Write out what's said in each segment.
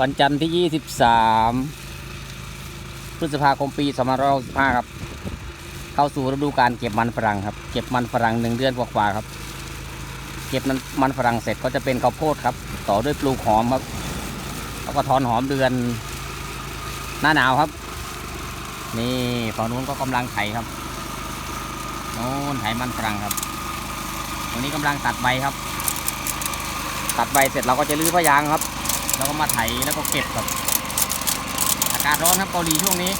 วันจันทร์ที่ 23 พฤษภาคมปี2565ครับ เข้าสู่ฤดูการเก็บมันฝรั่งครับ เก็บมันฝรั่งหนึ่งเดือนกว่าๆครับ เก็บมันมันฝรั่งเสร็จก็จะเป็นข้าวโพดครับ ต่อด้วยปลูกหอมครับ แล้วก็ถอนหอมเดือน หน้าหนาวครับ นี่ฝั่งนู้นก็กำลังไถครับโน้นไถมันฝรั่งครับวันนี้กำลังตัดใบครับ ตัดใบเสร็จเราก็จะรื้อพยางครับ แล้วก็มาไถแล้วก็เก็บครับ อากาศร้อนครับเกาหลีช่วงนี้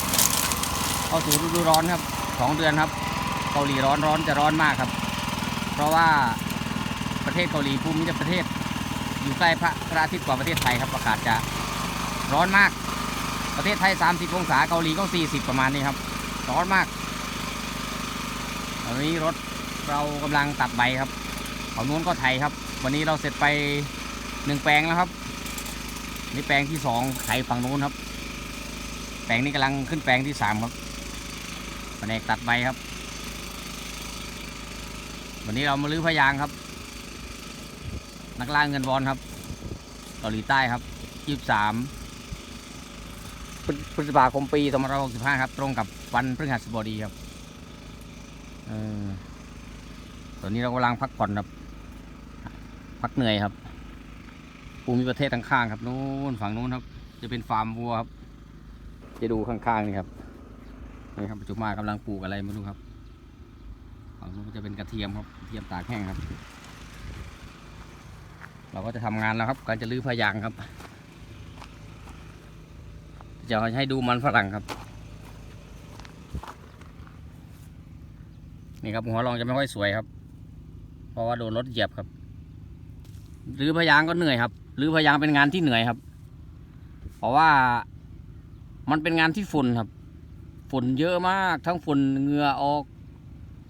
เข้าสู่ฤดูร้อนครับสองเดือนครับ เกาหลีร้อนร้อนจะร้อนมากครับ เพราะว่าประเทศเกาหลีภูมิประเทศ อยู่ใกล้พระพระอาทิตย์กว่าประเทศไทยครับอากาศจะร้อนมาก ประเทศไทย 30 องศาเกาหลีก็40 ประมาณนี้ครับ ร้อนมากตอนนี้รถเรากำลังตัดใบครับฝั่งนู้นก็ไถครับ วันนี้เราเสร็จไปหนึ่งแปลงแล้วครับ นี่แปลงที่สองไถฝั่งนู้นครับ แปลงนี้กำลังขึ้นแปลงที่สามครับแผนกตัดใบครับ วันนี้เรามาลื้อพยางครับ นักล่าเงินวอนครับเกาหลีใต้ครับยี่สามพฤษภาคมปี2565ครับ ตรงกับวันพฤหัสบดีครับเออตอนนี้เรากำลังพักผ่อนครับ พักเหนื่อยครับ ภูมิประเทศข้างๆครับนู้นฝั่งนู้นครับ จะเป็นฟาร์มวัวครับ จะดูข้างๆนี่ครับนี่ครับปัจจุบันกำลังปลูกอะไรไม่รู้ครับฝั่งนู้นจะเป็นกระเทียมครับกระเทียมตากแห้งครับ เราก็จะทำงานแล้วครับ การจะรื้อพยางครับจะให้ดูมันฝรั่งครับนี่ครับหัวรองจะไม่ค่อยสวยครับ เพราะว่าโดนรถเหยียบครับรื้อพยางก็เหนื่อยครับ หรือพยางเป็นงานที่เหนื่อยครับ เพราะว่ามันเป็นงานที่ฝุ่นครับ ฝุ่นเยอะมากทั้งฝุ่นเหงื่อออก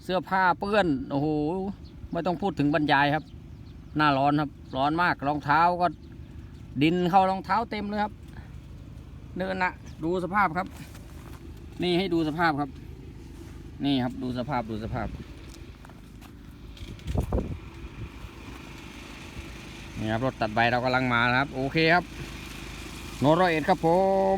เสื้อผ้าเปื้อนโอ้โหไม่ต้องพูดถึงบรรยายครับ หน้าร้อนครับ ร้อนมากรองเท้าก็ดินเข้ารองเท้าเต็มเลยครับเนินนะดูสภาพครับ นี่ให้ดูสภาพครับ นี่ครับดูสภาพดูสภาพ นี่ครับรถตัดใบเรากำลังมาครับ โอเคครับ โนโรเอ็ดครับผม